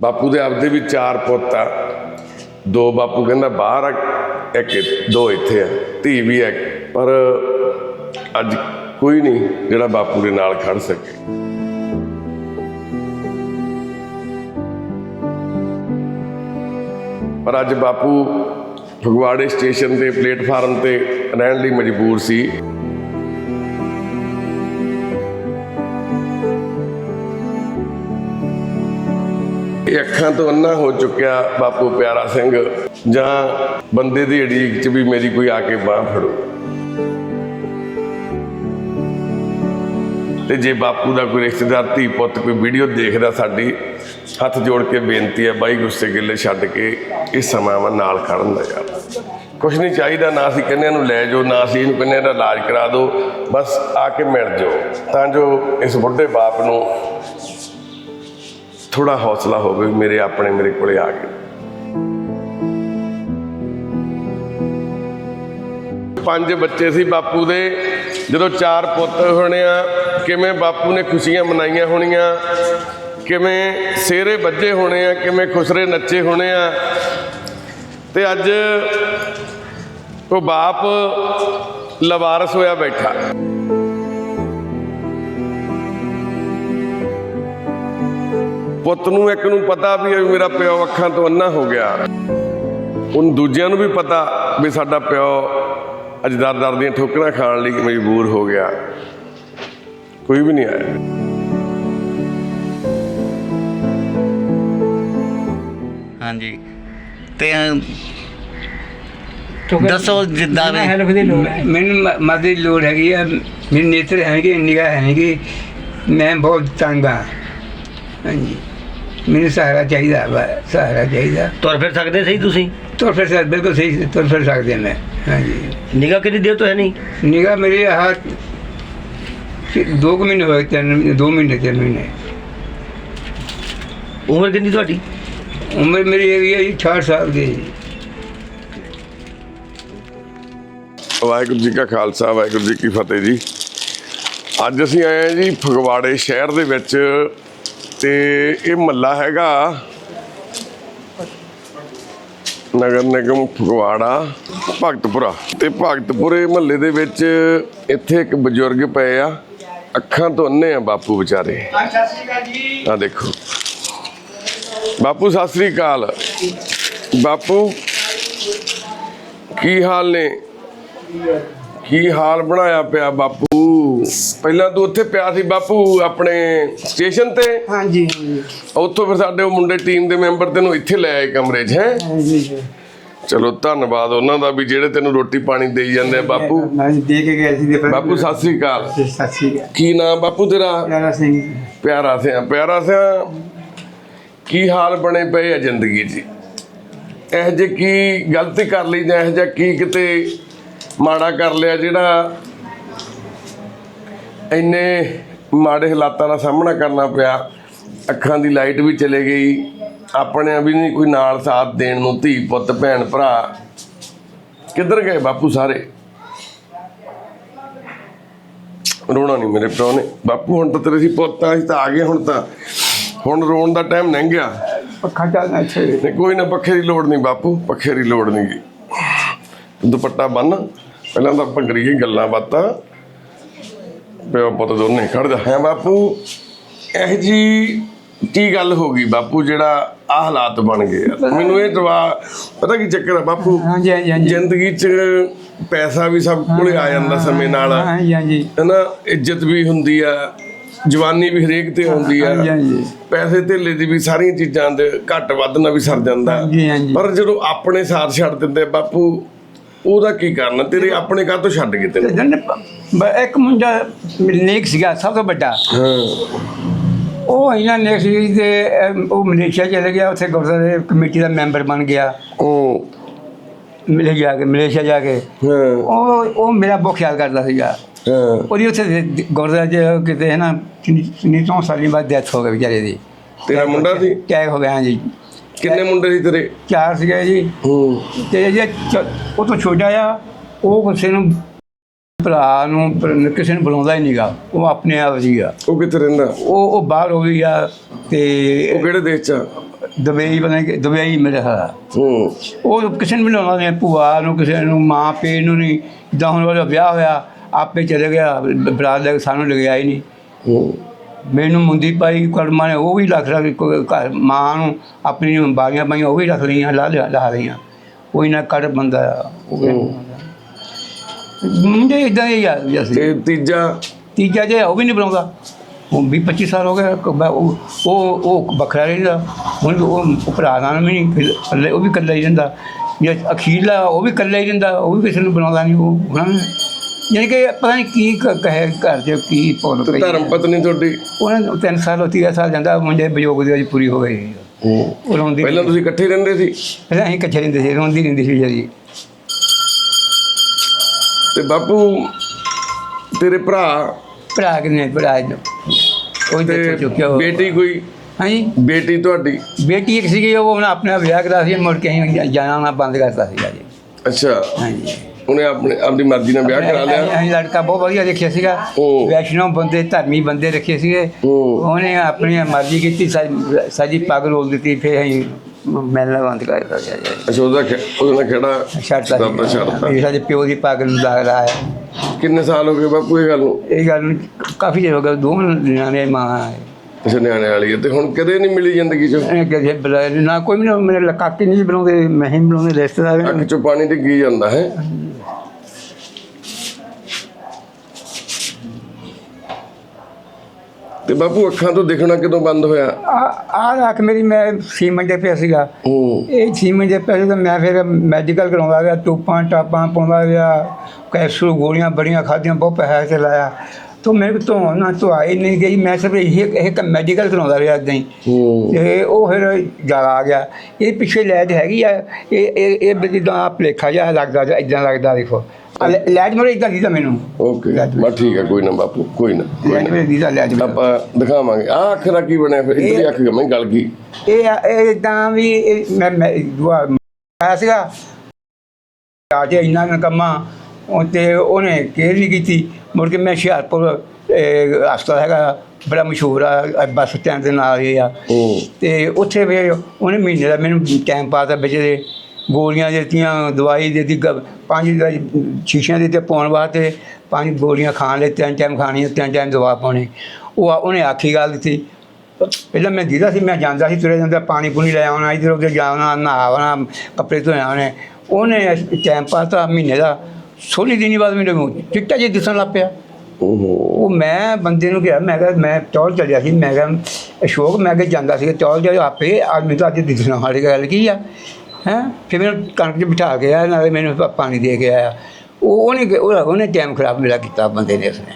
ਬਾਪੂ ਦੇ ਆਪਦੇ ਵੀ ਚਾਰ ਪੁੱਤ ਆ। ਦੋ ਬਾਪੂ ਕਹਿੰਦਾ ਬਾਹਰ ਆ, ਇੱਕ ਦੋ ਇੱਥੇ ਆ, ਧੀ ਵੀ ਹੈ ਪਰ ਅੱਜ ਕੋਈ ਨਹੀਂ ਜਿਹੜਾ ਬਾਪੂ ਦੇ ਨਾਲ ਖੜ ਸਕੇ। ਪਰ ਅੱਜ ਬਾਪੂ ਫਗਵਾੜੇ ਸਟੇਸ਼ਨ ਤੇ ਪਲੇਟਫਾਰਮ ਤੇ ਰਹਿਣ ਲਈ ਮਜਬੂਰ ਸੀ। ਇਹ ਅੱਖਾਂ ਤੋਂ ਅੰਨਾ ਹੋ ਚੁੱਕਿਆ ਬਾਪੂ ਪਿਆਰਾ ਸਿੰਘ। ਜਾਂ ਬੰਦੇ ਦੀ ਅੜੀਕ 'ਚ ਵੀ ਮੇਰੀ ਕੋਈ ਆ ਕੇ ਬਾਹ ਫੜੋ। ਤੇ ਜੇ ਬਾਪੂ ਦਾ ਕੋਈ ਰਿਸ਼ਤੇਦਾਰ ਧੀ ਪੁੱਤ ਕੋਈ ਵੀਡੀਓ ਦੇਖਦਾ ਸਾਡੀ, ਹੱਥ ਜੋੜ ਕੇ ਬੇਨਤੀ ਹੈ ਬਾਈ ਗੁੱਸੇ ਗਿੱਲੇ ਛੱਡ ਕੇ ਇਸ ਸਮਾਂ ਵਾ ਨਾਲ ਖੜਨ ਦਾ ਯਾਰ। ਕੁਛ ਨਹੀਂ ਚਾਹੀਦਾ, ਨਾ ਅਸੀਂ ਕਹਿੰਦੇ ਨੂੰ ਲੈ ਜਾਓ, ਨਾ ਅਸੀਂ ਇਹਨੂੰ ਕਹਿੰਦੇ ਇਹਦਾ ਇਲਾਜ ਕਰਾ ਦਿਓ, ਬਸ ਆ ਕੇ ਮਿਲ ਜਾਓ। ਤਾਂ ਜੋ ਇਸ ਬੁੱਢੇ ਬਾਪ ਨੂੰ ਥੋੜਾ ਹੌਸਲਾ ਹੋਵੇ, ਮੇਰੇ ਆਪਣੇ ਮੇਰੇ ਕੋਲੇ ਆ ਗਏ ਪੰਜ ਬੱਚੇ ਸੀ ਬਾਪੂ ਦੇ। ਜਦੋਂ ਚਾਰ ਪੁੱਤ ਹੋਣੇ ਆ, ਕਿਵੇਂ ਬਾਪੂ ਨੇ ਖੁਸ਼ੀਆਂ ਮਨਾਈਆਂ ਹੋਣੀਆਂ? ਕਿਵੇਂ ਸਿਹਰੇ ਵੱਜੇ ਹੋਣੇ ਆ, ਕਿਵੇਂ ਖੁਸਰੇ ਨੱਚੇ ਹੋਣੇ ਆ? ਤੇ ਅੱਜ ਉਹ ਬਾਪ ਲਵਾਰਸ ਹੋਇਆ ਬੈਠਾ। ਪੁੱਤ ਨੂੰ ਇੱਕ ਨੂੰ ਪਤਾ ਵੀ ਮੇਰਾ ਪਿਓ ਅੱਖਾਂ ਤੋਂ ਅੰਨਾ ਹੋ ਗਿਆ। ਉਹਨ ਦੂਜਿਆਂ ਨੂੰ ਵੀ ਪਤਾ ਵੀ ਸਾਡਾ ਪਿਓ ਅੱਜ ਦਰ ਦਰ ਦੀਆਂ ਠੋਕਰਾਂ ਖਾਣ ਲਈ ਮਜਬੂਰ ਹੋ ਗਿਆ। ਕੋਈ ਵੀ ਨਹੀਂ ਆਇਆ। ਹਾਂਜੀ। ਤੇ ਦੱਸੋ ਜਿੱਦਾਂ ਵੀ ਹੈਲਪ ਦੀ ਲੋੜ ਹੈ। ਮੈਨੂੰ ਮ- ਮਦਦ ਦੀ ਲੋੜ ਹੈਗੀ ਆ। ਮੇਰੇ ਨੇਤਰ ਹੈਗੇ ਨਿਗਾਹ ਹੈਗੀ। ਮੈਂ ਬਹੁਤ ਤੰਗ ਆ। ਹਾਂਜੀ। ਮੈਨੂੰ ਸਹਾਰਾ ਚਾਹੀਦਾ ਵਾ ਸਹਾਰਾ ਚਾਹੀਦਾ। ਤੁਰ ਫਿਰ ਸਕਦੇ ਸਹੀ ਤੁਸੀਂ? ਤੁਰ ਫਿਰ ਸਕ ਬਿਲਕੁਲ ਸਹੀ ਤੁਰ ਫਿਰ ਸਕਦੇ ਹਾਂ ਮੈਂ ਹਾਂਜੀ। ਨਿਗਾਹ ਕਿੰਨੀ ਦੇਰ ਤੋਂ ਹੈ ਨਹੀਂ ਨਿਗਾਹ ਮੇਰੀ ਕਿ- ਦੋ ਕੁ ਮਹੀਨੇ ਹੋਏ ਤਿੰਨ ਦੋ ਮਹੀਨੇ ਤਿੰਨ ਮਹੀਨੇ। ਉਮਰ ਕਿੰਨੀ ਤੁਹਾਡੀ? ਉਮਰ ਮੇਰੀ ਹੈਗੀ ਹੈ ਜੀ 68 ਸਾਲ ਦੀ। ਜੀ। ਵਾਹਿਗੁਰੂ ਜੀ ਕਾ ਖਾਲਸਾ ਵਾਹਿਗੁਰੂ ਜੀ ਕੀ ਫਤਿਹ ਜੀ। ਅੱਜ ਅਸੀਂ ਆਏ ਹਾਂ ਜੀ ਫਗਵਾੜੇ ਸ਼ਹਿਰ ਦੇ ਵਿੱਚ ਤੇ ਇਹ ਮੱਲਾ ਹੈਗਾ ਨਗਰ ਨਿਗਮ ਫਗਵਾੜਾ, ਭਗਤਪੁਰਾ। ਤੇ ਭਗਤਪੁਰੇ ਮਹੱਲੇ ਦੇ ਵਿੱਚ ਇੱਥੇ ਇੱਕ ਬਜ਼ੁਰਗ ਪਏ ਆ, ਅੱਖਾਂ ਤੋਂ ਅੰਨੇ ਆ ਬਾਪੂ ਵਿਚਾਰੇ। ਆ ਦੇਖੋ। ਬਾਪੂ, ਸਤਿ ਸ੍ਰੀ ਅਕਾਲ। ਬਾਪੂ, ਕੀ ਹਾਲ ਨੇ? ਕੀ ਹਾਲ ਬਣਾਇਆ ਪਿਆ ਬਾਪੂ? ਪਹਿਲਾਂ ਤੂੰ ਉੱਥੇ ਪਿਆ ਸੀ ਬਾਪੂ ਆਪਣੇ ਸਟੇਸ਼ਨ ਤੇ? ਹਾਂਜੀ ਹਾਂਜੀ। ਉੱਥੋਂ ਫਿਰ ਸਾਡੇ ਉਹ ਮੁੰਡੇ ਟੀਮ ਦੇ ਮੈਂਬਰ ਤੈਨੂੰ ਇੱਥੇ ਲੈ ਆਏ ਕਮਰੇ 'ਚ ਹੈ? ਹਾਂਜੀ ਜੀ। ਚਲੋ ਧੰਨਵਾਦ ਉਹਨਾਂ ਦਾ ਵੀ ਜਿਹੜੇ ਤੈਨੂੰ ਰੋਟੀ ਪਾਣੀ ਦੇਈ ਜਾਂਦੇ ਆ ਬਾਪੂ। ਮੈਂ ਦੇ ਕੇ ਗਿਆ ਸੀ ਬਾਪੂ ਸਤਿ ਸ੍ਰੀ ਅਕਾਲ। ਸਤਿ ਸ੍ਰੀ ਅਕਾਲ। ਕੀ ਨਾਮ ਬਾਪੂ ਤੇਰਾ? ਪਿਆਰਾ ਸਿੰਘ। ਜੀ। ਪਿਆਰਾ ਸਿਆ ਪਿਆਰਾ ਸਿਆ। ਕੀ ਹਾਲ ਬਣੇ ਪਏ ਆ ਜ਼ਿੰਦਗੀ 'ਚ? ਇਹ ਜੇ ਕੀ ਗਲਤੀ ਕਰ ਲਈ ਜਾਂ ਇਹ ਜਿਹਾ ਕੀ ਕਿਤੇ ਮਾੜਾ ਕਰ ਲਿਆ ਜਿਹੜਾ ਇੰਨੇ ਮਾੜੇ ਹਾਲਾਤਾਂ ਦਾ ਸਾਹਮਣਾ ਕਰਨਾ ਪਿਆ। ਅੱਖਾਂ ਦੀ ਲਾਈਟ ਵੀ ਚਲੇ ਗਈ। ਆਪਣੇ ਵੀ ਨਹੀਂ ਕੋਈ ਨਾਲ ਸਾਥ ਦੇਣ ਨੂੰ ਧੀ ਪੁੱਤ ਭੈਣ ਭਰਾ। ਕਿੱਧਰ ਗਏ ਬਾਪੂ ਸਾਰੇ? ਰੋਣਾ ਨਹੀਂ ਮੇਰੇ ਪਿਓ ਨੇ। ਬਾਪੂ ਹੁਣ ਤਾਂ ਤੇਰੇ ਸੀ ਪੁੱਤ ਆ ਅਸੀਂ ਤਾਂ ਆ ਗਏ ਹੁਣ ਤਾਂ। ਹੁਣ ਰੋਣ ਦਾ ਟਾਈਮ ਲੰਘ ਗਿਆ। ਪੱਖਾ ਚੱਲਣਾ ਨਹੀਂ ਕੋਈ ਨਾ ਪੱਖੇ ਦੀ ਲੋੜ ਨਹੀਂ ਬਾਪੂ ਪੱਖੇ ਦੀ ਲੋੜ ਨਹੀਂ ਦੁਪੱਟਾ ਬੰਨ। ਪਹਿਲਾਂ ਤਾਂ ਆਪਾਂ ਕਰੀਏ ਗੱਲਾਂ ਬਾਤਾਂ। ਪਿਓ ਪੁੱਤ ਦੋਨੇ ਖੜ ਜਾ। ਹੈ ਬਾਪੂ ਇਹ ਜੀ ਕੀ ਗੱਲ ਹੋ ਗਈ ਬਾਪੂ ਜਿਹੜਾ ਆ ਹਾਲਾਤ ਬਣ ਗਏ ਮੈਨੂੰ ਇਹ ਦਵਾ ਪਤਾ ਕੀ ਚੱਕਰ ਆ ਬਾਪੂ? ਹਾਂਜੀ ਹਾਂਜੀ ਹਾਂਜੀ। ਜ਼ਿੰਦਗੀ 'ਚ ਪੈਸਾ ਵੀ ਸਭ ਕੋਲੇ ਆ ਜਾਂਦਾ ਸਮੇਂ ਨਾਲ। ਹਾਂਜੀ ਹਾਂਜੀ। ਹਨਾ ਇੱਜ਼ਤ ਵੀ ਹੁੰਦੀ ਆ ਜਵਾਨੀ ਵੀ ਹਰੇਕ ਤੇ ਹੁੰਦੀ ਆ। ਪੈਸੇ ਧੇਲੇ ਦੀ ਵੀ ਸਾਰੀਆਂ ਚੀਜ਼ਾਂ ਦੇ ਘੱਟ ਵੱਧ ਨਾਲ ਵੀ ਸਰ ਜਾਂਦਾ। ਪਰ ਜਦੋਂ ਆਪਣੇ ਸਾਥ ਛੱਡ ਦਿੰਦੇ ਬਾਪੂ ਉਹਦਾ ਕੀ ਕਰਨਾ ਤੇਰੇ ਆਪਣੇ ਕਾਹ ਤੋਂ ਛੱਡ ਗਏ ਤੇ ਤੈਨੂੰ ਜਨ ਇੱਕ ਮੁੰਡਾ ਨੇਕ ਸੀਗਾ ਸਭ ਤੋਂ ਵੱਡਾ। ਹਾਂ। ਉਹ ਇਹਨਾਂ ਨੇਕ ਸੀ ਤੇ ਅਮ, ਉਹ ਮਲੇਸ਼ੀਆ ਚਲੇ ਗਿਆ ਉੱਥੇ ਗੁਰਦੁਆਰੇ ਕਮੇਟੀ ਦਾ ਮੈਂਬਰ ਬਣ ਗਿਆ। ਉਹ ਮਿਲੇ ਜਾ ਕੇ ਮਲੇਸ਼ੀਆ ਜਾ ਕੇ। ਹਾਂ। ਉਹ ਉਹ ਮੇਰਾ ਬਹੁਤ ਖਿਆਲ ਕਰਦਾ ਸੀਗਾ। ਹਾਂ। ਉਹਦੀ ਉੱਥੇ ਦੇ- ਗੁਰਦੁਆਰੇ 'ਚ ਕਿਤੇ ਹੈ ਨਾ ਤੋਂ ਸਾਲੀ ਬਾਅਦ ਡੈਥ ਹੋ ਗਈ ਵਿਚਾਰੇ ਦੀ। ਤੇਰਾ ਮੁੰਡਾ ਸੀ? ਟੈਗ ਹੋ ਗਿਆ ਹਾਂਜੀ। ਕਿੰਨੇ ਮੁੰਡੇ ਸੀ ਤੇਰੇ? ਚਾਰ ਸੀਗੇ ਜੀ। ਹੂੰ। ਤੇ ਜੇ ਉਹ ਤੋਂ ਛੋਟਾ ਆ ਉਹ ਕਿਸੇ ਨੂੰ ਭਰਾ ਨੂੰ ਕਿਸੇ ਨੂੰ ਬੁਲਾਉਂਦਾ ਹੀ ਨਹੀਂਗਾ ਉਹ ਆਪਣੇ ਆਪ ਸੀਗਾ ਉਹ ਕਿੱਥੇ ਰਹਿੰਦਾ? ਉਹ ਉਹ ਬਾਹਰ ਹੋ ਗਈ ਆ ਤੇ ਉਹ ਕਿਹੜੇ ਦੇਸ਼ ਚ ਆ? ਦੁਬਈ ਬਣਾ ਕੇ ਦੁਬਈ ਮੇਰੇ ਹਾਲ ਹੂੰ। ਉਹ ਕਿਸੇ ਨੂੰ ਵੀ ਲਾਉਣਾ ਨਹੀਂ ਭੂਆ ਨੂੰ ਕਿਸੇ ਨੂੰ ਮਾਂ ਪੇ ਨੂੰ ਨਹੀਂ। ਜਿੱਦਾਂ ਹੁਣ ਉਹਦਾ ਵਿਆਹ ਹੋਇਆ ਆਪੇ ਚਲੇ ਗਿਆ ਬਰਾਤ ਲੈ ਕੇ ਸਾਨੂੰ ਲਗਿਆ ਹੀ ਨਹੀਂ ਹੂੰ। ਮੈਨੂੰ ਮੁੰਦੀ ਪਾਈ ਕਰਮਾਂ ਨੇ ਉਹ ਵੀ ਰੱਖ ਰੱਖ ਕੋਈ ਘਰ ਮਾਂ ਨੂੰ ਆਪਣੀ ਬਾਗੀਆਂ ਪਾਈਆਂ ਉਹ ਵੀ ਰੱਖ ਲਈਆਂ ਲਾ ਲਿਆ ਲਾ ਲਈਆਂ। ਕੋਈ ਨਾ ਕਰ ਬੰਦਾ ਆ, ਉਹ ਵੀ। ਮੁੰਡੇ ਇਦਾਂ ਹੀ ਆ ਜੈਸੇ। ਤੇ ਤੀਜਾ? ਤੀਜਾ ਜੇ ਉਹ ਵੀ ਨਹੀਂ ਬਣਾਉਂਦਾ ਉਹ ਵੀ 25 ਸਾਲ ਹੋ ਗਏ ਕ- ਬ- ਉਹ ਉਹ ਉਹ ਵੱਖਰਾ ਰਹਿੰਦਾ ਹੁਣ ਉਹ ਉਹ ਭਰਾ ਨਾਲ ਵੀ ਨਹੀਂ ਫਿਰ ਇਕੱਲੇ- ਉਹ ਵੀ ਇਕੱਲਾ ਹੀ ਰਹਿੰਦਾ। ਜੇ ਅਖੀਰਲਾ ਉਹ ਵੀ ਇਕੱਲਾ ਹੀ ਰਹਿੰਦਾ ਉਹ ਵੀ ਕਿਸੇ ਨੂੰ ਬਣਾਉਂਦਾ ਨਹੀਂ ਉਹ ਉਹਨਾਂ ਨੇ। ਯਾਨੀ ਕਿ ਪਤਾ ਨਹੀਂ ਕੀ ਕ- ਕਹੇ ਘਰ 'ਚ ਕੀ ਪੌਲ ਤੇ ਪਈ ਧਰਮ ਪਤਨੀ ਤੁਹਾਡੀ? ਉਹਨਾਂ ਨੂੰ ਤਿੰਨ ਸਾਲ ਉਹ ਤੀਆ ਸਾਲ ਜਾਂਦਾ ਮੁੰਡੇ ਵਿਯੋਗ ਦੀ ਅੱਜ ਪੂਰੀ ਹੋ ਗਈ। ਹੂੰ। ਉਹ ਰੋਂਦੀ ਪਹਿਲਾਂ ਤੁਸੀਂ ਇਕੱਠੇ ਰਹਿੰਦੇ ਸੀ? ਪਹਿਲਾਂ ਅਸੀਂ ਇਕੱਠੇ ਰਹਿੰਦੇ ਸੀ ਰੋਂਦੀ ਰਹਿੰਦੀ ਸੀ ਜੀ ਤੇ ਬਾਪੂ ਤੇਰੇ ਭਰਾ? ਭਰਾ ਕਿਨੇ? ਭਰਾ ਨੂੰ ਉਹ ਤੇ ਦੇਖੋ ਚੁੱਕਿਆ ਉਹ ਬੇਟੀ ਕੋਈ? ਹਾਂਜੀ? ਬੇਟੀ ਤੁਹਾਡੀ? ਬੇਟੀ ਇੱਕ ਸੀਗੀ ਉਹ ਆਪਣਾ ਵਿਆਹ ਕਰਾ ਸੀ ਮੁੜ ਕੇ ਅਸੀਂ ਜਾਣਾ ਨਾ ਬੰਦ ਕਰਤਾ ਸੀਗਾ ਜੀ। ਅੱਛਾ। ਹਾਂਜੀ। ਉਹਨੇ ਆਪਣੇ ਆਪਣੀ ਮਰਜ਼ੀ ਨਾਲ ਵਿਆਹ ਕਰਾ ਲਿਆ। ਅਸੀਂ ਲੜਕਾ ਬਹੁਤ ਵਧੀਆ ਦੇਖਿਆ ਸੀਗਾ। ਵੈਸ਼ਨੋ ਬੰਦੇ ਧਰਮੀ ਬੰਦੇ ਰੱਖੇ ਸੀਗੇ। ਉਹ। ਉਹਨੇ ਆਪਣੀ ਮਰਜ਼ੀ ਕੀਤੀ ਸਾਡੀ ਸਾਡੀ ਪੱਗ ਰੋਲ ਦਿੱਤੀ ਫਿਰ ਅਸੀਂ ਮਿਲਣਾ ਬੰਦ ਕਰ ਦਿੱਤਾ ਜੀ ਅੱਛਾ ਉਹਦਾ ਖੇ- ਉਹਦੇ ਨਾਲ ਖੇੜਾ ਛੱਡਤਾ ਦਾਦਾ ਛੱਡਤਾ। ਸੀ ਸਾਡੇ ਪਿਓ ਦੀ ਪੱਗ ਨੂੰ ਲੱਗ ਰਹਾ ਹੈ ਕਿੰਨੇ ਸਾਲ ਹੋ ਗਏ ਬਾਪੂ ਇਹ ਗੱਲ ਨੂੰ? ਇਹ ਗੱਲ ਨੂੰ ਕਾਫੀ ਚਿਰ ਹੋ ਗਿਆ ਦੋ ਦਿਨਾਂ ਦੇ ਮਾਂ ਹੈ। ਅੱਛਾ ਨਿਆਣੇ ਵਾਲੀ ਹੈ ਤੇ ਹੁਣ ਕਦੇ ਨਹੀਂ ਮਿਲੀ ਜ਼ਿੰਦਗੀ 'ਚ? ਇਹ ਬੁਲਾਇਆ ਨੀ, ਨਾ ਕੋਈ ਵੀ ਨਾ ਮੇਰੇ ਕਾਕੇ ਨਹੀਂ ਸੀ ਬਣਾਉਂਦੇ ਮੈਂ ਹੀ ਬਣਾਉਂਦੇ ਰਿਸ਼ਤੇਦਾਰ ਵੀ ਅੱਖ 'ਚੋਂ ਪਾਣੀ ਡਿੱਗੀ ਜਾਂਦਾ ਹੈ। ਤੇ ਬਾਪੂ ਅੱਖਾਂ ਤੋਂ ਦਿਖਣਾ ਕਦੋਂ ਬੰਦ ਹੋਇਆ? ਆ ਆ ਰੱਖ ਮੇਰੀ ਮੈਂ ਸੀਮੈਂਟ ਦੇ ਪਿਆ ਸੀਗਾ। ਹੂੰ। ਇਹ ਸੀਮੈਂਟ ਦੇ ਪੈਸੇ ਤਾਂ ਮੈਂ ਫਿਰ ਮੈਡੀਕਲ ਕਰਾਉਂਦਾ ਗਿਆ ਟੂਪਾਂ ਟਾਪਾਂ ਪਾਉਂਦਾ ਗਿਆ ਕੈਪਸੂਲ ਗੋਲੀਆਂ ਬੜੀਆਂ ਖਾਧੀਆਂ ਬਹੁਤ ਪੈਸਾ ਤੇ ਲਾਇਆ। ਤਾਂ ਮੇਰੇ ਤੋਂ ਨਾ ਤੋਂ ਆਈ ਨਹੀਂ ਗਈ ਮੈਂ ਸਿਰਫ ਇਹ ਇੱਕ ਮੈਡੀਕਲ ਕਰਾਉਂਦਾ ਰਿਹਾ ਏਦਾਂ ਹੀ। ਤੇ ਉਹ ਫਿਰ ਜ਼ਿਆਦਾ ਆ ਗਿਆ। ਇਹ ਪਿੱਛੇ ਲੈਟ ਹੈਗੀ ਆ ਇਹ ਇਹ ਇਹ ਜਿੱਦਾਂ ਆ ਭੁਲੇਖਾ ਜਿਹਾ ਲੱਗਦਾ ਇਦਾਂ ਲੱਗਦਾ ਦੇਖੋ। ਲੈਟ ਮੇਰੇ ਇਦਾਂ ਦੀਦਾ ਮੈਨੂੰ। ਓਕੇ ਬਸ ਠੀਕ ਹੈ ਕੋਈ ਨਾ ਬਾਪੂ ਕੋਈ ਨਾ ਕੋਈ ਲੈਟ ਨਾ ਮੇਰੇ ਦੀਦਾ ਲੈਟ ਮੇਰੇ। ਆਪਾਂ ਦਿਖਾਵਾਂਗੇ। ਆ ਅੱਖ ਦਾ ਕੀ ਬਣਿਆ ਫਿਰ? ਇਧਰਲੀ ਅੱਖ ਗਮੇ ਗਲ ਗਈ। ਇਹ ਇਹ ਇਦਾਂ ਵੀ ਇਹ ਮੈਂ ਮੈਂ ਦੁਆ ਆਇਆ ਸੀਗਾ। ਆ ਕੇ ਇੰਨਾ ਨਕਮਾ ਉਹ ਤੇ ਉਹਨੇ ਕੇਅਰ ਨਹੀਂ ਕੀਤੀ। ਮੁੜ ਕੇ ਮੈਂ ਹੁਸ਼ਿਆਰਪੁਰ ਇਹ ਹਸਪਤਾਲ ਹੈਗਾ ਬੜਾ ਮਸ਼ਹੂਰ ਆ ਅ ਬੱਸ ਸਟੈਂਡ ਦੇ ਨਾਲ ਹੀ ਆ। ਹੂੰ। ਤੇ ਉੱਥੇ ਫਿਰ ਉਹਨੇ ਮਹੀਨੇ ਦਾ ਮੈਨੂੰ ਟਾਈਮ ਪਾਤਾ ਵਿੱਚ ਦੇ। ਗੋਲੀਆਂ ਦਿੱਤੀਆਂ ਦਵਾਈ ਦੇ ਦਿੱਤੀ ਗ- ਪੰਜ ਸ਼ੀਸ਼ਿਆਂ ਦੇ ਤੇ ਪਾਉਣ ਵਾਸਤੇ ਪੰਜ ਗੋਲੀਆਂ ਖਾਣ ਲਈ ਤਿੰਨ ਟਾਈਮ ਖਾਣੀਆਂ ਤਿੰਨ ਟਾਈਮ ਦਵਾ ਪਾਉਣੀ। ਉਹ ਆ- ਉਹਨੇ ਆਖੀ ਗੱਲ ਦਿੱਤੀ। ਪਹਿਲਾਂ ਮੈਂ ਦੀਦਾ ਸੀ ਮੈਂ ਜਾਂਦਾ ਸੀ ਤੁਰੇ ਜਾਂਦਾ ਪਾਣੀ ਪੂਣੀ ਲੈ ਆਉਣਾ ਇੱਧਰ ਉੱਧਰ ਜਾਣਾ ਨਹਾਉਣਾ ਕੱਪੜੇ ਧੋਣੇ। ਆਉਣੇ ਉਹਨੇ ਟਾਈਮ ਪਾਤਾ ਮਹੀਨੇ ਦਾ ਸੋਲੀ ਦਿਨੀ ਬਾਅਦ ਮੈਨੂੰ ਚਿੱਟਾ ਜਿਹਾ ਦਿਸਣ ਲੱਗ ਪਿਆ। ਓਹੋ। ਉਹ ਮੈਂ ਬੰਦੇ ਨੂੰ ਕਿਹਾ ਮੈਂ ਕਿਹਾ ਮੈਂ ਟੌਲ ਚੱਲਿਆ ਸੀ ਮੈਂ ਕਿਹਾ ਅਸ਼ੋਕ ਮੈਂ ਕਿਹਾ ਜਾਂਦਾ ਸੀ ਟੌਲ ਜਾ ਆਪੇ ਆਦਮੀ ਤਾਂ ਅੱਜ ਦਿਸਣਾ ਵਾਲੀ ਗੱਲ ਕੀ ਆ? ਹੈ? ਫਿਰ ਮੈਨੂੰ ਕਣਕ 'ਚ ਬਿਠਾ ਕੇ ਆਇਆ ਨਾਲੇ ਮੈਨੂੰ ਪਾਣੀ ਦੇ ਕੇ ਆਇਆ। ਉਹ ਉਹਨੇ ਉਹ- ਉਹਨੇ ਟਾਈਮ ਖਰਾਬ ਮੇਰਾ ਕੀਤਾ ਬੰਦੇ ਨੇ ਉਸਨੇ।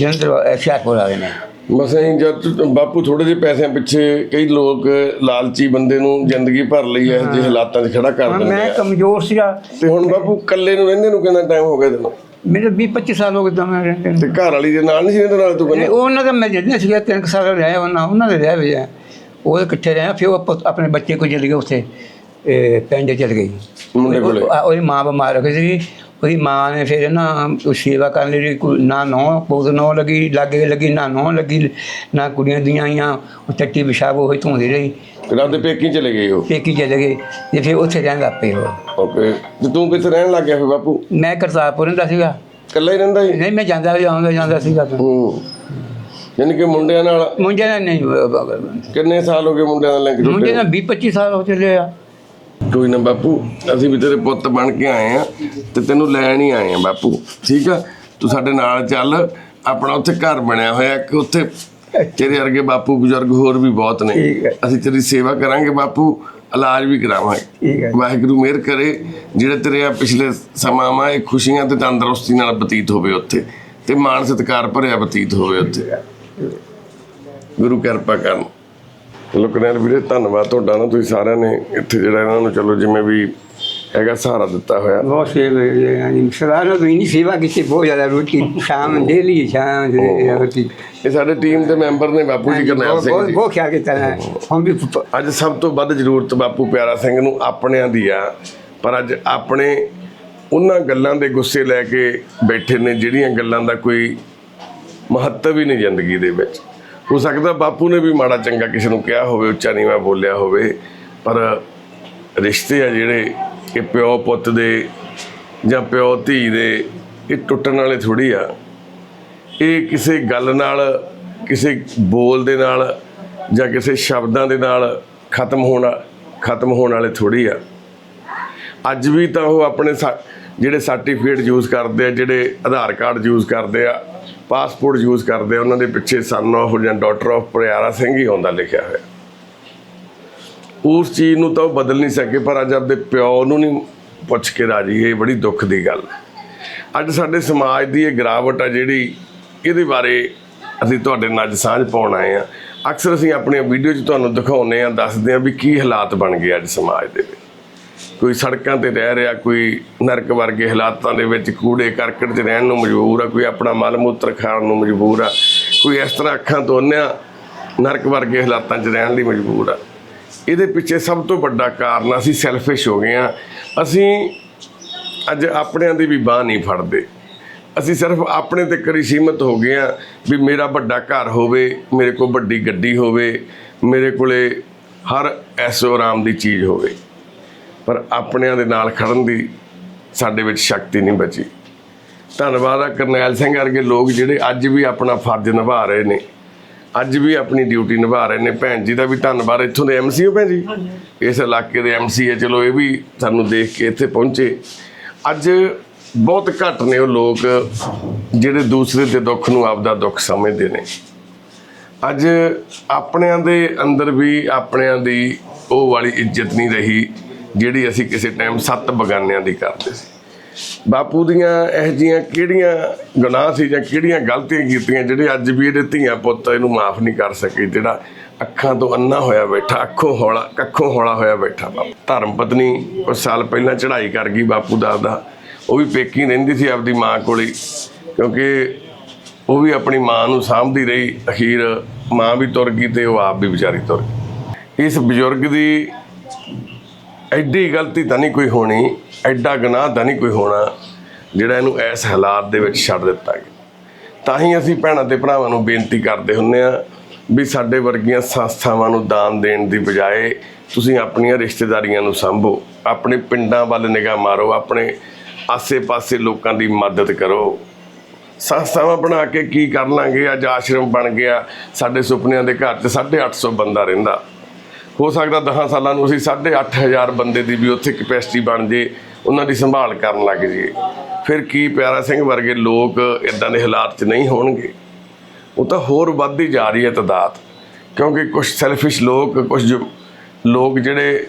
ਜਨਦਰ ਸ਼ਾਹਪੁਰ ਵਾਲੇ ਨੇ। ਬਸ ਐਂ ਜਦ ਬਾਪੂ ਥੋੜੇ ਜਿਹੇ ਪੈਸਿਆਂ ਪਿੱਛੇ ਕਈ ਲੋਕ ਲਾਲਚੀ ਬੰਦੇ ਨੂੰ ਜ਼ਿੰਦਗੀ ਭਰ ਲਈ ਐ ਜੇ ਹਾਲਾਤਾਂ 'ਚ ਖੜਾ ਕਰ ਹਾਂ, ਦਿੰਦੇ ਮੈਂ ਕਮਜ਼ੋਰ ਸੀਗਾ। ਤੇ ਹੁਣ ਬਾਪੂ ਇਕੱਲੇ ਨੂੰ ਰਹਿੰਦੇ ਨੂੰ ਕਿੰਨਾ ਟਾਈਮ ਹੋ ਗਿਆ ਤੈਨੂੰ? ਮੇਰੇ 20 25 ਸਾਲ ਹੋ ਗਏ ਤਾਂ ਮੈਂ ਰਹਿੰਦੇ। ਤੇ ਘਰ ਵਾਲੀ ਦੇ ਨਾਲ ਨਹੀਂ ਸੀ ਰਹਿੰਦਾ ਨਾਲ ਤੂੰ ਕਹਿੰਦਾ ਉਹਨਾਂ ਦਾ ਮੈਂ ਜਿਹੜੇ ਸੀਗਾ ਤਿੰਨ ਕੁ ਸਾਲ ਰਿਹਾ ਉਹਨਾਂ ਉਹਨਾਂ ਦੇ ਰਹਿ ਹੋਏ ਉਹ ਇਕੱਠੇ ਰਹੇ ਫਿਰ ਆਪਣੇ ਬੱਚੇ ਕੋਲ ਚਲੇ ਗਏ ਉੱਥੇ। ਇਹ ਪਿੰਡ ਚਲੇ ਗਈ। ਮੁੰਡੇ ਕੋਲੇ? ਉਹ- ਉਹਦੀ ਮਾਂ ਬਿਮਾਰ ਹੋ ਗਈ ਸੀ ਉਹਦੀ ਮਾਂ ਨੇ ਫਿਰ ਨਾ ਉਹ ਸੇਵਾ ਕਰਨ ਲਈ ਕੋਈ ਨਾ ਨੌ ਪੁੱਤ ਨੌ ਲੱਗੀ ਲਾਗੇ ਲੱਗੀ ਨਾ ਨੌ ਲੱਗੀ ਨਾ ਕੁੜੀਆਂ ਦੀਆਂ ਆਈਆਂ। ਉਹ ਚੱਟੀ ਪਿਸ਼ਾਬ ਉਹ ਧੋਂਦੀ ਰਹੀ। ਤੇ ਰਾਤ ਦੇ ਪੇਕੀ ਚਲੇ ਗਏ ਉਹ? ਪੇਕੀ ਚਲੇ ਗਏ। ਤੇ ਫਿਰ ਉੱਥੇ ਰਹਿਣ ਲੱਗ ਪਏ ਉਹ। ਓਕੇ। ਤੇ ਤੂੰ ਕਿੱਥੇ ਰਹਿਣ ਲੱਗ ਗਿਆ ਫਿਰ ਬਾਪੂ? ਮੈਂ ਕਰਤਾਰਪੁਰ ਰਹਿੰਦਾ ਸੀਗਾ। ਇਕੱਲਾ ਹੀ ਰਹਿੰਦਾ ਸੀ? ਨਹੀਂ ਮੈਂ ਜਾਂਦਾ ਆਉਂਦਾ ਜਾਂਦਾ ਸੀਗਾ ਤਾਂ। ਹੂੰ। ਯਾਨੀ ਕਿ ਮੁੰਡਿਆਂ ਨਾਲ ਮੁੰਡੇ ਨਾਲ ਨਹੀਂ ਮੁੰਡੇ ਕਿੰਨੇ ਸਾਲ ਹੋ ਗਏ ਮੁੰਡਿਆਂ ਨਾਲ ਲਿੰਕ ਟੁੱਟੇ ਨਾਲ 20 25 ਸਾਲ ਹੋ ਚੱਲੇ ਆ। ਕੋਈ ਨਾ ਬਾਪੂ ਅਸੀਂ ਵੀ ਤੇਰੇ ਪੁੱਤ ਬਣ ਕੇ ਆਏ ਆ ਤੇ ਤੈਨੂੰ ਲੈਣ ਹੀ ਆਏ ਆ ਬਾਪੂ ਠੀਕ ਆ? ਤੂੰ ਸਾਡੇ ਨਾਲ ਚੱਲ ਆਪਣਾ ਉੱਥੇ ਘਰ ਬਣਿਆ ਹੋਇਆ ਕਿ ਉੱਥੇ ਤੇਰੇ ਵਰਗੇ ਬਾਪੂ ਬਜ਼ੁਰਗ ਹੋਰ ਵੀ ਬਹੁਤ ਨੇ। ਅਸੀਂ ਤੇਰੀ ਸੇਵਾ ਕਰਾਂਗੇ ਬਾਪੂ ਇਲਾਜ ਵੀ ਕਰਾਵਾਂਗੇ। ਵਾਹਿਗੁਰੂ ਮਿਹਰ ਕਰੇ ਜਿਹੜੇ ਤੇਰੇ ਆ ਪਿਛਲੇ ਸਮਾਂ ਮਾ ਇਹ ਖੁਸ਼ੀਆਂ ਤੇ ਤੰਦਰੁਸਤੀ ਨਾਲ ਬਤੀਤ ਹੋਵੇ ਉੱਥੇ ਤੇ ਮਾਣ ਸਤਿਕਾਰ ਭਰਿਆ ਬਤੀਤ ਹੋਵੇ ਉੱਥੇ। ਗੁਰੂ ਕਿਰਪਾ ਕਰਨ। ਚਲੋ ਕਰਨੈਲ ਵੀਰੇ ਧੰਨਵਾਦ ਤੁਹਾਡਾ ਨਾ ਤੁਸੀਂ ਸਾਰਿਆਂ ਨੇ ਇੱਥੇ ਜਿਹੜਾ ਇਹਨਾਂ ਨੂੰ ਚਲੋ ਜਿਵੇਂ ਵੀ ਹੈਗਾ ਸਹਾਰਾ ਦਿੱਤਾ ਹੋਇਆ। ਬਹੁਤ ਸੇਵਾ yani ਸਦਾ ਨੂੰ ਵੀ ਨਹੀਂ ਸੇਵਾ ਕੀਤੀ ਬਹੁਤ ਜ਼ਿਆਦਾ ਰੋਟੀ ਸ਼ਾਮ ਸ਼ਾਮ ਦੇ ਰੋਟੀ। ਇਹ ਸਾਡੇ ਟੀਮ ਦੇ ਮੈਂਬਰ ਨੇ ਬਾਪੂ ਜੀ ਕਰਨੈਲ ਸਿੰਘ ਬਹੁਤ ਬਹੁਤ ਖਿਆਲ ਕੀਤਾ ਹੈ। ਹੁਣ ਵੀ ਅੱਜ ਸਭ ਤੋਂ ਵੱਧ ਜ਼ਰੂਰਤ ਬਾਪੂ ਪਿਆਰਾ ਸਿੰਘ ਨੂੰ ਆਪਣਿਆਂ ਦੀ ਆ ਪਰ ਅੱਜ ਆਪਣੇ ਉਹਨਾਂ ਗੱਲਾਂ ਦੇ ਗੁੱਸੇ ਲੈ ਕੇ ਬੈਠੇ ਨੇ ਜਿਹੜੀਆਂ ਗੱਲਾਂ ਦਾ ਕੋਈ ਮਹੱਤਵ ਹੀ ਨਹੀਂ ਜ਼ਿੰਦਗੀ ਦੇ ਵਿੱਚ। ਹੋ ਸਕਦਾ ਬਾਪੂ ਨੇ ਵੀ ਮਾੜਾ ਚੰਗਾ ਕਿਸੇ ਨੂੰ ਕਿਹਾ ਹੋਵੇ, ਉੱਚਾ ਨੀਵਾਂ ਬੋਲਿਆ ਹੋਵੇ, ਪਰ ਰਿਸ਼ਤੇ ਆ ਜਿਹੜੇ ਇਹ ਪਿਓ ਪੁੱਤ ਦੇ ਜਾਂ ਪਿਓ ਧੀ ਦੇ, ਇਹ ਟੁੱਟਣ ਵਾਲੇ ਥੋੜੀ ਆ। ਇਹ ਕਿਸੇ ਗੱਲ ਨਾਲ, ਕਿਸੇ ਬੋਲ ਦੇ ਨਾਲ ਜਾਂ ਕਿਸੇ ਸ਼ਬਦਾਂ ਦੇ ਨਾਲ ਖਤਮ ਹੋਣਾ, ਖਤਮ ਹੋਣ ਵਾਲੇ ਥੋੜੀ ਆ। ਅੱਜ ਵੀ ਤਾਂ ਉਹ ਆਪਣੇ ਸਾ- ਜਿਹੜੇ ਸਰਟੀਫਿਕੇਟ ਯੂਜ਼ ਕਰਦੇ ਆ, ਜਿਹੜੇ ਆਧਾਰ ਕਾਰਡ ਯੂਜ਼ ਕਰਦੇ ਆ ਪਾਸਪੋਰਟ ਯੂਜ਼ ਕਰਦੇ ਆ, ਉਹਨਾਂ ਦੇ ਪਿੱਛੇ ਸਨ ਆਫ ਜਾਂ ਡਾਟਰ ਆਫ ਪ੍ਰਿਆਰਾ ਸਿੰਘ ਹੀ ਆਉਂਦਾ ਲਿਖਿਆ ਹੋਇਆ। ਉਸ ਚੀਜ਼ ਨੂੰ ਤਾਂ ਉਹ ਬਦਲ ਨਹੀਂ ਸਕੇ, ਪਰ ਅੱਜ ਆਪਦੇ ਪਿਓ ਨੂੰ ਨਹੀਂ ਪੁੱਛ ਕੇ ਰਾਜੀ, ਇਹ ਬੜੀ ਦੁੱਖ ਦੀ ਗੱਲ ਅੱਜ ਸਾਡੇ ਸਮਾਜ ਦੀ ਇਹ ਗਿਰਾਵਟ ਆ ਜਿਹੜੀ, ਇਹਦੇ ਬਾਰੇ ਅਸੀਂ ਤੁਹਾਡੇ ਨਾਲ ਅੱਜ ਸਾਂਝ ਪਾਉਣ ਆਏ ਆ। ਅਕਸਰ ਅਸੀਂ ਆਪਣੀਆਂ ਵੀਡੀਓ 'ਚ ਤੁਹਾਨੂੰ ਦਿਖਾਉਂਦੇ ਆ, ਦੱਸਦੇ ਆ ਵੀ ਕੀ ਹਾਲਾਤ ਬਣ ਗਏ ਅੱਜ ਸਮਾਜ ਦੇ ਵਿੱਚ। ਕੋਈ ਸੜਕਾਂ ਤੇ ਰਹਿ ਰਿਹਾ, ਕੋਈ ਨਰਕ ਵਰਗੇ ਹਾਲਾਤਾਂ ਦੇ ਵਿੱਚ ਕੂੜੇ ਕਰਕਟ 'ਚ ਰਹਿਣ ਨੂੰ ਮਜਬੂਰ ਆ, ਕੋਈ ਆਪਣਾ ਮਲ ਮੂਤਰ ਖਾਣ ਨੂੰ ਮਜਬੂਰ ਆ, ਕੋਈ ਇਸ ਤਰ੍ਹਾਂ ਅੱਖਾਂ ਤੋਂ ਨਰਕ ਵਰਗੇ ਹਾਲਾਤਾਂ 'ਚ ਰਹਿਣ ਲਈ ਮਜਬੂਰ ਆ। ਇਹਦੇ ਪਿੱਛੇ ਸਭ ਤੋਂ ਵੱਡਾ ਕਾਰਨ ਅਸੀਂ ਸੈਲਫਿਸ਼ ਹੋ ਗਏ ਆ। ਅਸੀਂ ਅੱਜ ਆਪਣਿਆਂ ਦੀ ਵੀ ਬਾਹ ਨਹੀਂ ਫੜਦੇ। ਅਸੀਂ ਸਿਰਫ ਆਪਣੇ ਤੇ ਕਰੀ ਸੀਮਤ ਹੋ ਗਏ ਆ ਵੀ ਮੇਰਾ ਵੱਡਾ ਘਰ ਹੋਵੇ, ਮੇਰੇ ਕੋਲ ਵੱਡੀ ਗੱਡੀ ਹੋਵੇ, ਮੇਰੇ ਕੋਲੇ ਹਰ ਐਸੋ ਆਰਾਮ ਦੀ ਚੀਜ਼ ਹੋਵੇ। ਪਰ ਆਪਣਿਆਂ ਦੇ ਨਾਲ ਖੜਨ ਦੀ ਸਾਡੇ ਵਿੱਚ ਸ਼ਕਤੀ ਨਹੀਂ ਬਚੀ। ਧੰਨਵਾਦ ਆ ਕਰਨੈਲ ਸਿੰਘ ਵਰਗੇ ਲੋਕ ਜਿਹੜੇ ਅੱਜ ਵੀ ਆਪਣਾ ਫਰਜ਼ ਨਿਭਾ ਰਹੇ ਨੇ। ਅੱਜ ਵੀ ਆਪਣੀ ਡਿਊਟੀ ਨਿਭਾ ਰਹੇ ਨੇ। ਭੈਣ ਜੀ ਦਾ ਵੀ ਧੰਨਵਾਦ। ਇੱਥੋਂ ਦੇ ਐਮਸੀ ਹੋ ਭੈਣ ਜੀ? ਇਸ ਇਲਾਕੇ ਦੇ ਐਮਸੀ ਹੈ ਚਲੋ ਇਹ ਵੀ ਸਾਨੂੰ ਦੇਖ ਕੇ ਇੱਥੇ ਪਹੁੰਚੇ। ਅੱਜ ਬਹੁਤ ਘੱਟ ਨੇ ਉਹ ਲੋਕ ਜਿਹੜੇ ਦੂਸਰੇ ਦੇ ਦੁੱਖ ਨੂੰ ਆਪਦਾ ਦੁੱਖ ਸਮਝਦੇ ਨੇ। ਅੱਜ ਆਪਣਿਆਂ ਦੇ ਅੰਦਰ ਵੀ ਆਪਣਿਆਂ ਦੀ ਉਹ ਵਾਲੀ ਇੱਜ਼ਤ ਨਹੀਂ ਰਹੀ। ਜਿਹੜੀ ਅਸੀਂ ਕਿਸੇ ਟਾਈਮ ਸੱਤ ਬਗਾਨਿਆਂ ਦੀ ਕਰਦੇ ਸੀ। ਬਾਪੂ ਦੀਆਂ ਇਹ ਜੀਆਂ ਕਿਹੜੀਆਂ ਗੁਨਾਹ ਸੀ ਜਾਂ ਕਿਹੜੀਆਂ ਗਲਤੀਆਂ ਕੀਤੀਆਂ, ਜਿਹੜੇ ਅੱਜ ਵੀ ਇਹਦੇ ਧੀਆਂ ਪੁੱਤ ਇਹਨੂੰ ਮਾਫ ਨਹੀਂ ਕਰ ਸਕੇ, ਜਿਹੜਾ ਅੱਖਾਂ ਤੋਂ ਅੰਨਾ ਹੋਇਆ ਬੈਠਾ, ਅੱਖੋਂ ਹੌਲਾ, ਕੱਖੋਂ ਹੌਲਾ ਹੋਇਆ ਬੈਠਾ ਬਾਪੂ। ਧਰਮ ਪਤਨੀ ਕੁਝ ਸਾਲ ਪਹਿਲਾਂ ਚੜ੍ਹਾਈ ਕਰ ਗਈ ਬਾਪੂ ਦਾ ਆਪਦਾ। ਉਹ ਵੀ ਪੇਕੀ ਰਹਿੰਦੀ ਸੀ ਆਪਦੀ ਮਾਂ ਕੋਲੇ ਕਿਉਂਕਿ ਉਹ ਵੀ ਆਪਣੀ ਮਾਂ ਨੂੰ ਸਾਂਭਦੀ ਰਹੀ ਅਖੀਰ। ਮਾਂ ਵੀ ਤੁਰ ਗਈ ਤੇ ਉਹ ਆਪ ਵੀ ਵਿਚਾਰੀ ਤੁਰ ਗਈ। ਇਸ ਬਜ਼ੁਰਗ ਦੀ ਐਡੀ ਗਲਤੀ ਤਾਂ ਨਹੀਂ ਕੋਈ ਹੋਣੀ, ਐਡਾ ਗੁਨਾਹ ਤਾਂ ਨਹੀਂ ਕੋਈ ਹੋਣਾ, ਜਿਹੜਾ ਇਹਨੂੰ ਇਸ ਹਾਲਾਤ ਦੇ ਵਿੱਚ ਛੱਡ ਦਿੱਤਾ ਗਿਆ। ਤਾਂ ਹੀ ਅਸੀਂ ਭੈਣਾਂ ਤੇ ਭਰਾਵਾਂ ਨੂੰ ਬੇਨਤੀ ਕਰਦੇ ਹੁੰਨੇ ਆ ਵੀ ਸਾਡੇ ਵਰਗੀਆਂ ਸੰਸਥਾਵਾਂ ਨੂੰ ਦਾਨ ਦੇਣ ਦੀ ਬਜਾਏ ਤੁਸੀਂ ਆਪਣੀਆਂ ਰਿਸ਼ਤੇਦਾਰੀਆਂ ਨੂੰ ਸੰਭੋ, ਆਪਣੇ ਪਿੰਡਾਂ ਵੱਲ ਨਿਗਾਹ ਮਾਰੋ, ਆਪਣੇ ਆਸੇ-ਪਾਸੇ ਲੋਕਾਂ ਦੀ ਮਦਦ ਕਰੋ। ਸੰਸਥਾਵਾਂ ਬਣਾ ਕੇ ਕੀ ਕਰ ਲਾਂਗੇ? ਅੱਜ ਆਸ਼ਰਮ ਬਣ ਗਿਆ, ਸਾਡੇ ਸੁਪਨਿਆਂ ਦੇ ਘਰ 'ਚ 850 ਬੰਦਾ ਰਹਿੰਦਾ। ਹੋ ਸਕਦਾ 10 ਸਾਲਾਂ ਨੂੰ ਅਸੀਂ 8500 ਬੰਦੇ ਦੀ ਵੀ ਉੱਥੇ ਕਪੈਸਿਟੀ ਬਣ ਜੇ, ਉਹਨਾਂ ਦੀ ਸੰਭਾਲ ਕਰਨ ਲੱਗ ਜੇ। ਫਿਰ ਕੀ ਪਿਆਰਾ ਸਿੰਘ ਵਰਗੇ ਲੋਕ ਇਦਾਂ ਦੇ ਹਾਲਾਤ 'ਚ ਨਹੀਂ ਹੋਣਗੇ? ਉਹ ਤਾਂ ਹੋਰ ਵੱਧਦੀ ਜਾ ਰਹੀ ਹੈ ਤਦਾਦ। ਕਿਉਂਕਿ ਕੁਝ ਸੈਲਫਿਸ਼ ਲੋਕ ਕੁਝ ਲੋਕ ਜਿਹੜੇ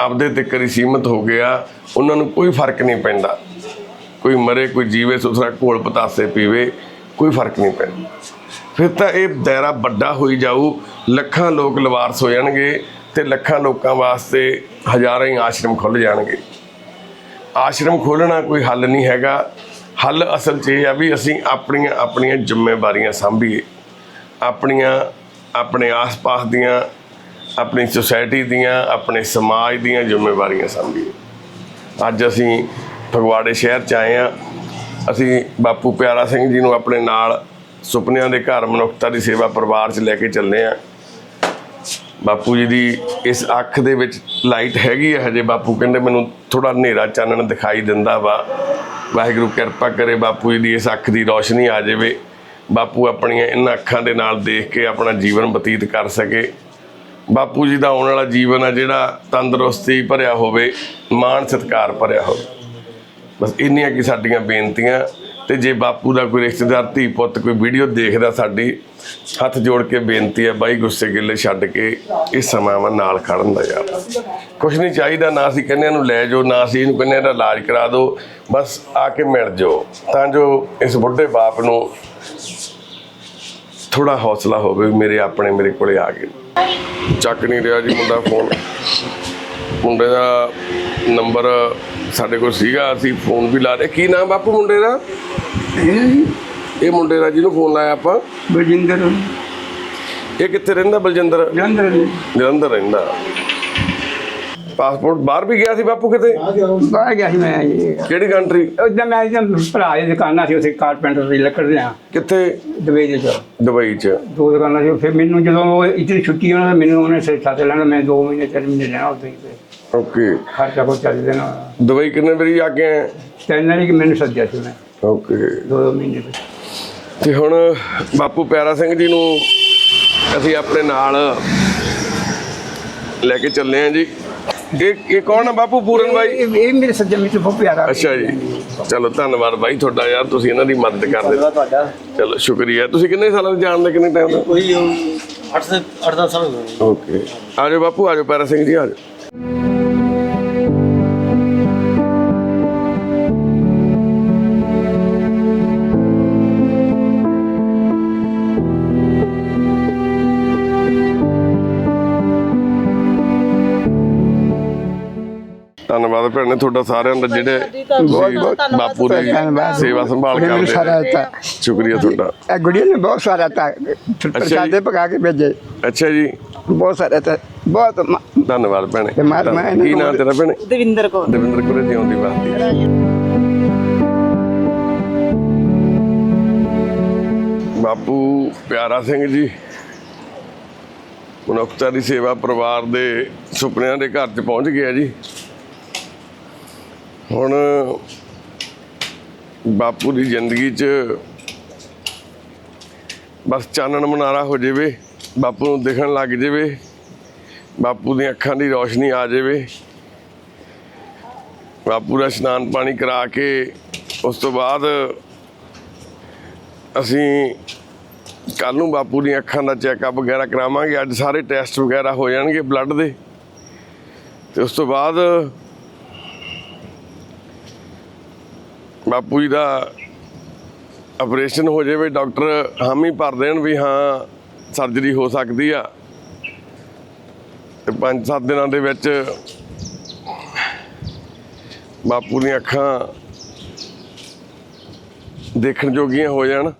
ਆਪਦੇ ਤੇ ਹੀ ਸੀਮਤ ਹੋ ਗਿਆ, ਉਹਨਾਂ ਨੂੰ ਕੋਈ ਫ਼ਰਕ ਨਹੀਂ ਪੈਂਦਾ। ਕੋਈ ਮਰੇ, ਕੋਈ ਜੀਵੇ, ਸੁਥਰਾ ਘੋਲ ਪਤਾਸੇ ਪੀਵੇ, ਕੋਈ ਫ਼ਰਕ ਨਹੀਂ ਪੈਂਦਾ। ਫਿਰ ਤਾਂ ਇਹ ਦਾਇਰਾ ਵੱਡਾ ਹੋਈ ਜਾਊ, ਲੱਖਾਂ ਲੋਕ ਲਵਾਰਸ ਹੋ ਜਾਣਗੇ ਤੇ ਲੱਖਾਂ ਲੋਕਾਂ ਵਾਸਤੇ ਹਜ਼ਾਰਾਂ ਹੀ ਆਸ਼ਰਮ ਖੁੱਲ ਜਾਣਗੇ। ਆਸ਼ਰਮ ਖੋਲਣਾ ਕੋਈ ਹੱਲ ਨਹੀਂ ਹੈਗਾ। ਹੱਲ ਅਸਲ 'ਚ ਇਹ ਆ ਵੀ ਅਸੀਂ ਆਪਣੀਆਂ ਆਪਣੀਆਂ ਜ਼ਿੰਮੇਵਾਰੀਆਂ ਸੰਭੀਏ। ਆਪਣੀਆਂ, ਆਪਣੇ ਆਸ-ਪਾਸ ਦੀਆਂ, ਆਪਣੀ ਸੁਸਾਇਟੀ ਦੀਆਂ, ਆਪਣੇ ਸਮਾਜ ਦੀਆਂ ਜ਼ਿੰਮੇਵਾਰੀਆਂ ਸੰਭੀਏ। ਅੱਜ ਅਸੀਂ ਫਗਵਾੜੇ ਸ਼ਹਿਰ 'ਚ ਆਏ ਆ ਅਸੀਂ ਬਾਪੂ ਪਿਆਰਾ ਸਿੰਘ ਜੀ ਨੂੰ ਆਪਣੇ ਨਾਲ ਸੁਪਨਿਆਂ ਦੇ ਘਰ ਮਨੁੱਖਤਾ ਦੀ ਸੇਵਾ ਪਰਿਵਾਰ 'ਚ ਲੈ ਕੇ ਚੱਲੇ ਆ ਬਾਪੂ ਜੀ ਦੀ ਇਸ ਅੱਖ ਦੇ ਵਿੱਚ ਲਾਈਟ ਹੈਗੀ ਹੈ ਹਜੇ। ਬਾਪੂ ਕਹਿੰਦੇ ਮੈਨੂੰ ਥੋੜਾ ਹਨੇਰਾ ਚਾਨਣ ਦਿਖਾਈ ਦਿੰਦਾ ਵਾ। ਵਾਹਿਗੁਰੂ ਕਿਰਪਾ ਕਰੇ ਬਾਪੂ ਜੀ ਦੀ ਇਸ ਅੱਖ ਦੀ ਰੋਸ਼ਨੀ ਆ ਜਾਵੇ। ਬਾਪੂ ਆਪਣੀਆਂ ਇਹਨਾਂ ਅੱਖਾਂ ਦੇ ਨਾਲ ਦੇਖ ਕੇ ਆਪਣਾ ਜੀਵਨ ਬਤੀਤ ਕਰ ਸਕੇ। ਬਾਪੂ ਜੀ ਦਾ ਆਉਣ ਵਾਲਾ ਜੀਵਨ ਆ ਜਿਹੜਾ ਤੰਦਰੁਸਤੀ ਭਰਿਆ ਹੋਵੇ, ਮਾਣ ਸਤਿਕਾਰ ਭਰਿਆ ਹੋਵੇ। ਬਸ ਇੰਨੀਆਂ ਕੀ ਸਾਡੀਆਂ ਬੇਨਤੀਆਂ। ਤੇ ਜੇ ਬਾਪੂ ਦਾ ਕੋਈ ਰਿਸ਼ਤੇਦਾਰ, ਧੀ ਪੁੱਤ ਕੋਈ ਵੀਡੀਓ ਦੇਖਦਾ ਸਾਡੀ ਹੱਥ ਜੋੜ ਕੇ ਬੇਨਤੀ ਹੈ, ਬਾਈ ਗੁੱਸੇ ਗਿੱਲੇ ਛੱਡ ਕੇ ਇਸ ਸਮਾਂ ਨਾਲ ਖੜਨ ਦਾ ਯਾਰ। ਕੁਝ ਨਹੀਂ ਚਾਹੀਦਾ, ਨਾ ਅਸੀਂ ਕਹਿੰਦੇ ਇਹਨੂੰ ਲੈ ਜਾਓ, ਨਾ ਅਸੀਂ ਇਹਨੂੰ ਕਹਿੰਦੇ ਇਹਦਾ ਇਲਾਜ ਕਰਾ ਦਿਓ, ਬਸ ਆ ਕੇ ਮਿਲ ਜਾਓ। ਤਾਂ ਜੋ ਇਸ ਬੁੱਢੇ ਬਾਪ ਨੂੰ ਥੋੜਾ ਹੌਸਲਾ ਹੋਵੇ ਮੇਰੇ ਆਪਣੇ ਮੇਰੇ ਕੋਲੇ ਆ ਗਏ। ਚੱਕ ਨਹੀਂ ਰਿਹਾ ਜੀ ਮੁੰਡਾ ਫੋਨ। ਮੁੰਡੇ ਦਾ ਨੰਬਰ ਸਾਡੇ ਕੋਲ ਸੀਗਾ, ਅਸੀਂ ਫੋਨ ਵੀ ਲਾ ਰਹੇ ਕੀ ਨਾਮ ਬਾਪੂ ਮੁੰਡੇ ਦਾ? ਇਹ ਮੁੰਡੇ ਦਾ ਜਿਹਨੂੰ ਫੋਨ ਲਾਇਆ ਆਪਾਂ। ਬਲਜਿੰਦਰ। ਇਹ ਕਿੱਥੇ ਰਹਿੰਦਾ ਬਲਜਿੰਦਰ? ਜੰਦਰ ਜਲੰਧਰ ਰਹਿੰਦਾ। ਪਾਸਪੋਰਟ ਬਾਹਰ ਵੀ ਗਿਆ ਸੀ ਬਾਪੂ ਕਿਤੇ? ਬਾਹਰ ਗਿਆ ਸੀ ਮੈਂ ਜੀ। ਕਿਹੜੀ ਕੰਟਰੀ ਉਦੋਂ ਮੈਂ ਇਹਦਾ ਭਰਾ ਦੀ ਦੁਕਾਨਾਂ ਸੀ ਉੱਥੇ ਕਾਰਪੈਂਟਰ ਦੀ ਲੱਕੜ ਦੇ ਆ ਕਿੱਥੇ? ਦੁਬਈ ਦੇ ਚ ਦੁਬਈ 'ਚ। ਦੋ ਦੁਕਾਨਾਂ ਸੀ ਫਿਰ ਮੈਨੂੰ ਜਦੋਂ ਉਹ ਇਤਨੀ ਛੁੱਟੀ ਨੇ ਮੈਨੂੰ ਉਹਨੇ ਸਿਰ ਸਾਥ ਲੈਣਾ ਮੈਂ 2 ਮਹੀਨੇ ਤਿੰਨ ਮਹੀਨੇ ਰਹਿਣਾ ਉੱਥੇ ਹੀ ਓਕੇ ਖਰਚਾ ਕੋ ਚੱਲ ਦੇਣਾ। ਦੁਬਈ ਕਿੰਨੇ ਵਾਰੀ ਆ ਕੇ ਆਏ ਤਿੰਨ ਵਾਰੀ ਕਿ ਮੈਨੂੰ ਸੱਦਿਆ ਸੀ ਉਹਨੇ। ਓਕੇ ਦੋ ਦੋ ਮਹੀਨੇ ਵਿੱਚ ਤੇ ਹੁਣ ਬਾਪੂ ਪਿਆਰਾ ਸਿੰਘ ਜੀ ਨੂੰ ਅਸੀਂ ਆਪਣੇ ਨਾਲ ਲੈ ਕੇ ਚੱਲੇ ਆਂ ਜੀ। ਇਹ ਇਹ ਕੌਣ ਹੈ ਬਾਪੂ? ਪੂਰਨ ਬਾਈ? ਇਹ ਇਹ ਮੇਰੇ ਸੱਜਣ ਮਿੱਤਰ ਬਹੁਤ ਪਿਆਰਾ ਅੱਛਾ ਜੀ। ਚਲੋ ਧੰਨਵਾਦ ਬਾਈ ਤੁਹਾਡਾ ਯਾਰ ਤੁਸੀਂ ਇਹਨਾਂ ਦੀ ਮਦਦ ਕਰਦੇ ਤੁਹਾਡਾ। ਚਲੋ ਸ਼ੁਕਰੀਆ। ਤੁਸੀਂ ਕਿੰਨੇ ਸਾਲਾਂ ਤੋਂ ਜਾਣਦੇ ਕਿੰਨੇ ਟਾਈਮ ਤੋਂ? ਕੋਈ 8 ਸੇ 8 ਸਾਲ ਹੋ ਗਏ। ਓਕੇ ਆਜੋ ਬਾਪੂ ਆਜੋ ਪਿਆਰਾ ਸਿੰਘ ਜੀ ਆਜੋ ਧੰਨਵਾਦ ਭੈਣੇ ਤੁਹਾਡਾ ਸਾਰਿਆਂ ਦਾ ਜਿਹੜੇ ਬਾਪੂ ਦੀ ਸੇਵਾ ਸੰਭਾਲ ਉਹਨੇ ਮੈਨੂੰ ਸਾਰਾ ਕਰਦੇ ਦਿੱਤਾ। ਸ਼ੁਕਰੀਆ ਤੁਹਾਡਾ। ਇਹ ਗੁੜੀਆ ਨੇ ਬਹੁਤ ਸਾਰਾ ਤਾ ਪ੍ਰਸ਼ਾਦੇ ਪਕਾ ਕੇ ਭੇਜੇ। ਅੱਛਾ ਜੀ। ਬਹੁਤ ਸਾਰਾ ਤਾ ਬਹੁਤ ਮ- ਧੰਨਵਾਦ ਭੈਣੇ। ਤੇ ਮੈਂ- ਮੈਂ ਇਹਨਾਂ ਕੀ ਨੂੰ- ਨਾਮ ਤੇਰਾ ਭੈਣੇ? ਦਵਿੰਦਰ ਕੌਰ। ਦਵਿੰਦਰ ਕੁਰੇ ਜਿਉਂਦੀ ਬਾਤੀ ਬਾਪੂ ਪਿਆਰਾ ਸਿੰਘ ਜੀ ਮਨੁੱਖਤਾ ਦੀ ਸੇਵਾ ਪਰਿਵਾਰ ਦੇ ਸੁਪਨਿਆਂ ਦੇ ਘਰ 'ਚ ਪਹੁੰਚ ਗਿਆ ਜੀ। ਹੁਣ ਬਾਪੂ ਦੀ ਜ਼ਿੰਦਗੀ 'ਚ ਬਸ ਚਾਨਣ ਮਨਾਰਾ ਹੋ ਜਾਵੇ, ਬਾਪੂ ਨੂੰ ਦਿਖਣ ਲੱਗ ਜਾਵੇ, ਬਾਪੂ ਦੀਆਂ ਅੱਖਾਂ ਦੀ ਰੌਸ਼ਨੀ ਆ ਜਾਵੇ। ਬਾਪੂ ਦਾ ਇਸ਼ਨਾਨ ਪਾਣੀ ਕਰਾ ਕੇ ਉਸ ਤੋਂ ਬਾਅਦ ਅਸੀਂ ਕੱਲ ਨੂੰ ਬਾਪੂ ਦੀਆਂ ਅੱਖਾਂ ਦਾ ਚੈੱਕਅਪ ਵਗੈਰਾ ਕਰਾਵਾਂਗੇ। ਅੱਜ ਸਾਰੇ ਟੈਸਟ ਵਗੈਰਾ ਹੋ ਜਾਣਗੇ ਬਲੱਡ ਦੇ। ਤੇ ਉਸ ਤੋਂ ਬਾਅਦ ਬਾਪੂ ਜੀ ਦਾ ਆਪਰੇਸ਼ਨ ਹੋ ਜਾਵੇ ਡਾਕਟਰ ਹਾਮੀ ਭਰ ਦੇਣ ਵੀ ਹਾਂ ਸਰਜਰੀ ਹੋ ਸਕਦੀ ਆ। ਤੇ 5-7 ਦਿਨਾਂ ਦੇ ਵਿੱਚ ਬਾਪੂ ਦੀਆਂ ਅੱਖਾਂ ਦੇਖਣ ਜੋਗੀਆਂ ਹੋ ਜਾਣ।